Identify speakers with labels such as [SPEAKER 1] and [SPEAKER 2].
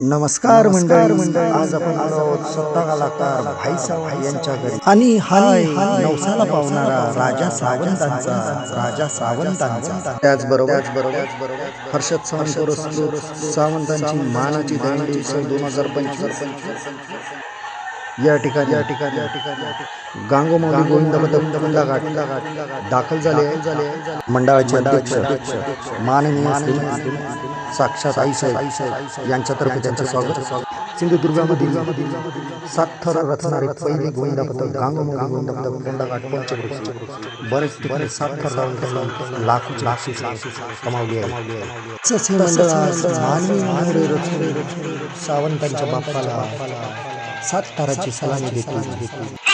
[SPEAKER 1] नमस्कार मंडळी. मंडळी. आज आपण आलो आहोत स्वतः कलाकार भाई सावंत यांच्या घरी. आणि हाय नवसाला पावणारा राजा सावंतांचा राजा सावंतांचा. त्याचबरोबर त्याचबरोबर हर्षद सावंत पुरस्कृत सावंतांची मानाची दोन हजार पंचवीस. या ठिकाणी या ठिकाणी या ठिकाणी गांगोमाऊली गोविंद बंदा घाट दाखल झाले झाले मंडळाचे अध्यक्ष माननीय साक्षात आई यांच्यातर्फे त्यांचं स्वागत. सिंधुदुर्गामधील सात थर रचणारे पहिले गोविंदा पथक गांगोमाऊली गोविंद पथक बंदा घाट पंचकृषी बरेच ठिकाणी सात थर लावून त्यांना लाखो लाखी कमावली आहे तसंच मंडळ सावंतांच्या बाप्पाला सात ताराची सलामी देते